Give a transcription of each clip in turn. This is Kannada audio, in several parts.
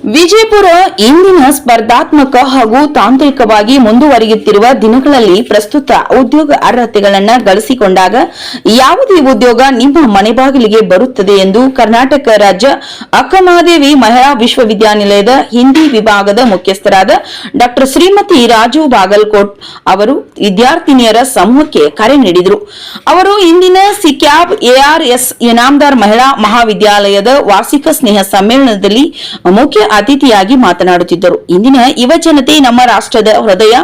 ವಿಜಯಪುರ ಇಂದಿನ ಸ್ಪರ್ಧಾತ್ಮಕ ಹಾಗೂ ತಾಂತ್ರಿಕವಾಗಿ ಮುಂದುವರಿಯುತ್ತಿರುವ ದಿನಗಳಲ್ಲಿ ಪ್ರಸ್ತುತ ಉದ್ಯೋಗ ಅರ್ಹತೆಗಳನ್ನು ಗಳಿಸಿಕೊಂಡಾಗ ಯಾವುದೇ ಉದ್ಯೋಗ ನಿಮ್ಮ ಮನೆ ಬಾಗಿಲಿಗೆ ಬರುತ್ತದೆ ಎಂದು ಕರ್ನಾಟಕ ರಾಜ್ಯ ಅಕ್ಕಮಹಾದೇವಿ ಮಹಿಳಾ ವಿಶ್ವವಿದ್ಯಾನಿಲಯದ ಹಿಂದಿ ವಿಭಾಗದ ಮುಖ್ಯಸ್ಥರಾದ ಡಾಕ್ಟರ್ ಶ್ರೀಮತಿ ರಾಜು ಬಾಗಲ್ಕೋಟ್ ಅವರು ವಿದ್ಯಾರ್ಥಿನಿಯರ ಸಮೂಹಕ್ಕೆ ಕರೆ ನೀಡಿದರು. ಅವರು ಇಂದಿನ ಸಿಕ್ಯಾಬ್ ಎಆರ್ಎಸ್ ಇನಾಮದಾರ್ ಮಹಿಳಾ ಮಹಾವಿದ್ಯಾಲಯದ ವಾರ್ಷಿಕ ಸ್ನೇಹ ಸಮ್ಮೇಳನದಲ್ಲಿ ಮುಖ್ಯ ಅತಿಥಿಯಾಗಿ ಮಾತನಾಡುತ್ತಿದ್ದರು. ಇಂದಿನ ಯುವ ಜನತೆ ನಮ್ಮ ರಾಷ್ಟ್ರದ ಹೃದಯ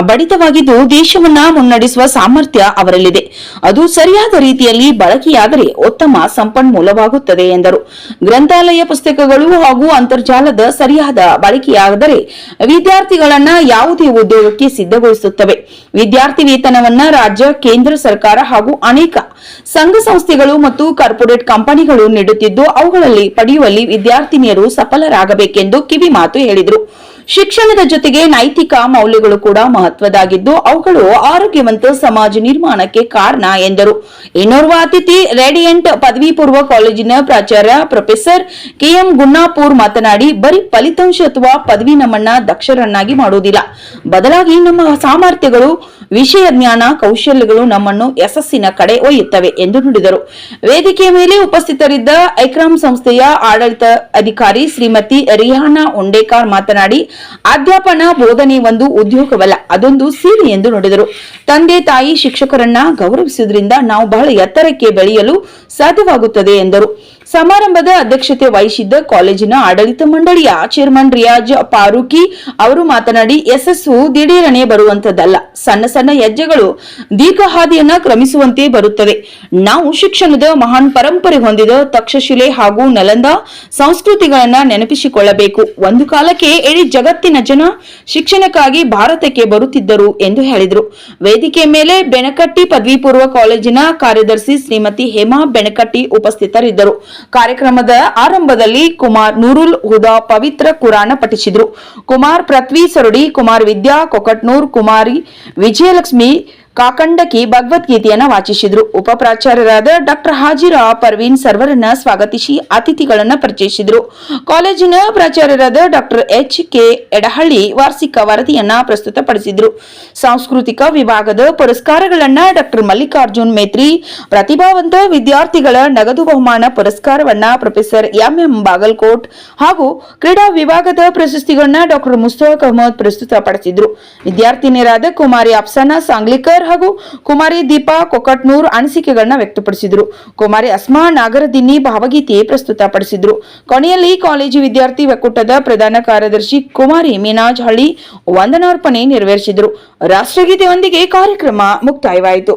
ಬಡಿತವಾಗಿದ್ದು ದೇಶವನ್ನ ಮುನ್ನಡೆಸುವ ಸಾಮರ್ಥ್ಯ ಅವರಲ್ಲಿದೆ. ಅದು ಸರಿಯಾದ ರೀತಿಯಲ್ಲಿ ಬಳಕೆಯಾದರೆ ಉತ್ತಮ ಸಂಪನ್ಮೂಲವಾಗುತ್ತದೆ ಎಂದರು. ಗ್ರಂಥಾಲಯ ಪುಸ್ತಕಗಳು ಹಾಗೂ ಅಂತರ್ಜಾಲದ ಸರಿಯಾದ ಬಳಕೆಯಾದರೆ ವಿದ್ಯಾರ್ಥಿಗಳನ್ನ ಯಾವುದೇ ಉದ್ಯೋಗಕ್ಕೆ ಸಿದ್ಧಗೊಳಿಸುತ್ತವೆ. ವಿದ್ಯಾರ್ಥಿ ವೇತನವನ್ನ ರಾಜ್ಯ, ಕೇಂದ್ರ ಸರ್ಕಾರ ಹಾಗೂ ಅನೇಕ ಸಂಘ ಸಂಸ್ಥೆಗಳು ಮತ್ತು ಕಾರ್ಪೊರೇಟ್ ಕಂಪನಿಗಳು ನೀಡುತ್ತಿದ್ದು ಅವುಗಳಲ್ಲಿ ಪಡೆಯುವಲ್ಲಿ ವಿದ್ಯಾರ್ಥಿನಿಯರು ಸಫಲರಾಗಬೇಕೆಂದು ಕಿವಿಮಾತು ಹೇಳಿದರು. ಶಿಕ್ಷಣದ ಜೊತೆಗೆ ನೈತಿಕ ಮೌಲ್ಯಗಳು ಕೂಡ ಮಹತ್ವದಾಗಿದ್ದು, ಅವುಗಳು ಆರೋಗ್ಯವಂತ ಸಮಾಜ ನಿರ್ಮಾಣಕ್ಕೆ ಕಾರಣ ಎಂದರು. ಇನ್ನೋರ್ವ ಅತಿಥಿ, ರೇಡಿಯಂಟ್ ಪದವಿ ಪೂರ್ವ ಕಾಲೇಜಿನ ಪ್ರಾಚಾರ್ಯ ಪ್ರೊಫೆಸರ್ ಕೆಎಂ ಗುನ್ನಾಪುರ್ ಮಾತನಾಡಿ, ಬರೀ ಫಲಿತಾಂಶ ಅಥವಾ ಪದವಿ ನಮ್ಮನ್ನ ದಕ್ಷರನ್ನಾಗಿ ಮಾಡುವುದಿಲ್ಲ. ಬದಲಾಗಿ ನಮ್ಮ ಸಾಮರ್ಥ್ಯಗಳು, ವಿಷಯ ಜ್ಞಾನ, ಕೌಶಲ್ಯಗಳು ನಮ್ಮನ್ನು ಯಶಸ್ಸಿನ ಕಡೆ ಒಯ್ಯುತ್ತವೆ ಎಂದು ನುಡಿದರು. ವೇದಿಕೆಯ ಮೇಲೆ ಉಪಸ್ಥಿತರಿದ್ದ ಐಕ್ರಾಮ್ ಸಂಸ್ಥೆಯ ಆಡಳಿತ ಅಧಿಕಾರಿ ಶ್ರೀಮತಿ ರಿಹಾನಾ ಉಂಡೇಕಾರ್ ಮಾತನಾಡಿ ಅಧ್ಯಾಪನ ಬೋಧನೆ ಒಂದು ಉದ್ಯೋಗವಲ್ಲ, ಅದೊಂದು ಸೀರೆ ಎಂದು ನುಡಿದರು. ತಂದೆ ತಾಯಿ ಶಿಕ್ಷಕರನ್ನ ಗೌರವಿಸುವುದರಿಂದ ನಾವು ಬಹಳ ಎತ್ತರಕ್ಕೆ ಬೆಳೆಯಲು ಸಾಧ್ಯವಾಗುತ್ತದೆ ಎಂದರು. ಸಮಾರಂಭದ ಅಧ್ಯಕ್ಷತೆ ವಹಿಸಿದ್ದ ಕಾಲೇಜಿನ ಆಡಳಿತ ಮಂಡಳಿಯ ಚೇರ್ಮನ್ ರಿಯಾಜ್ ಫಾರೂಕಿ ಅವರು ಮಾತನಾಡಿ ಯಶಸ್ಸು ದಿಢೀರನೆ ಬರುವಂತದ್ದಲ್ಲ. ಸಣ್ಣ ಸಣ್ಣ ಹೆಜ್ಜೆಗಳು ದೀರ್ಘ ಹಾದಿಯನ್ನ ಕ್ರಮಿಸುವಂತೆ ಬರುತ್ತವೆ. ನಾವು ಶಿಕ್ಷಣದ ಮಹಾನ್ ಪರಂಪರೆ ಹೊಂದಿದ ತಕ್ಷಶಿಲೆ ಹಾಗೂ ನಲಂದ ಸಂಸ್ಕೃತಿಗಳನ್ನ ನೆನಪಿಸಿಕೊಳ್ಳಬೇಕು. ಒಂದು ಕಾಲಕ್ಕೆ ಇಡೀ ಜಗತ್ತಿನ ಜನ ಶಿಕ್ಷಣಕ್ಕಾಗಿ ಭಾರತಕ್ಕೆ ಬರುತ್ತಿದ್ದರು ಎಂದು ಹೇಳಿದರು. ವೇದಿಕೆ ಮೇಲೆ ಬೆನಕಟ್ಟಿ ಪದವಿ ಪೂರ್ವ ಕಾಲೇಜಿನ ಕಾರ್ಯದರ್ಶಿ ಶ್ರೀಮತಿ ಹೇಮಾ ಬೆನಕಟ್ಟಿ ಉಪಸ್ಥಿತರಿದ್ದರು. ಕಾರ್ಯಕ್ರಮದ ಆರಂಭದಲ್ಲಿ ಕುಮಾರ್ ನೂರುಲ್ ಹುದಾ ಪವಿತ್ರ ಕುರಾನ ಪಠಿಸಿದ್ರು. ಕುಮಾರ್ ಪೃಥ್ವಿ ಸರುಡಿ, ಕುಮಾರ್ ವಿದ್ಯಾ, ಕೊಕಟ್ನೂರ್ ಕುಮಾರಿ, ವಿಜಯಲಕ್ಷ್ಮಿ ಕಾಕಂಡಕಿ ಭಗವದ್ಗೀತೆಯನ್ನ ವಾಚಿಸಿದ್ರು. ಉಪ ಪ್ರಾಚಾರ್ಯರಾದ ಡಾಕ್ಟರ್ ಹಾಜಿರಾ ಪರ್ವೀನ್ ಸರ್ವರನ್ನ ಸ್ವಾಗತಿಸಿ ಅತಿಥಿಗಳನ್ನ ಪರಿಚಯಿಸಿದ್ರು. ಕಾಲೇಜಿನ ಪ್ರಾಚಾರ್ಯರಾದ ಡಾಕ್ಟರ್ ಎಚ್ ಕೆ ಎಡಹಳ್ಳಿ ವಾರ್ಷಿಕ ವರದಿಯನ್ನ ಪ್ರಸ್ತುತಪಡಿಸಿದ್ರು. ಸಾಂಸ್ಕೃತಿಕ ವಿಭಾಗದ ಪುರಸ್ಕಾರಗಳನ್ನ ಡಾಕ್ಟರ್ ಮಲ್ಲಿಕಾರ್ಜುನ್ ಮೇತ್ರಿ, ಪ್ರತಿಭಾವಂತ ವಿದ್ಯಾರ್ಥಿಗಳ ನಗದು ಬಹುಮಾನ ಪುರಸ್ಕಾರವನ್ನ ಪ್ರೊಫೆಸರ್ ಎಂಎಂ ಬಾಗಲ್ಕೋಟ್ ಹಾಗೂ ಕ್ರೀಡಾ ವಿಭಾಗದ ಪ್ರಶಸ್ತಿಗಳನ್ನ ಡಾಕ್ಟರ್ ಮುಸ್ತಫಕ್ ಅಹಮದ್ ಪ್ರಸ್ತುತಪಡಿಸಿದ್ರು. ವಿದ್ಯಾರ್ಥಿನಿಯರಾದ ಕುಮಾರಿ ಅಫ್ಸಾನಾ ಸಾಂಗ್ಲಿಕರ್ ಹಾಗೂ ಕುಮಾರಿ ದೀಪಾ ಕೊಕಟ್ನೂರ್ ಅನಿಸಿಕೆಗಳನ್ನ ವ್ಯಕ್ತಪಡಿಸಿದ್ರು. ಕುಮಾರಿ ಅಸ್ಮಾ ನಾಗರದಿನ್ನಿ ಭಾವಗೀತೆ ಪ್ರಸ್ತುತಪಡಿಸಿದರು. ಕೊನೆಯಲ್ಲಿ ಕಾಲೇಜು ವಿದ್ಯಾರ್ಥಿ ಒಕ್ಕೂಟದ ಪ್ರಧಾನ ಕಾರ್ಯದರ್ಶಿ ಕುಮಾರಿ ಮೀನಾಜ್ ಹಳ್ಳಿ ವಂದನಾರ್ಪಣೆ ನೆರವೇರಿಸಿದ್ರು. ರಾಷ್ಟ್ರಗೀತೆಯೊಂದಿಗೆ ಕಾರ್ಯಕ್ರಮ ಮುಕ್ತಾಯವಾಯಿತು.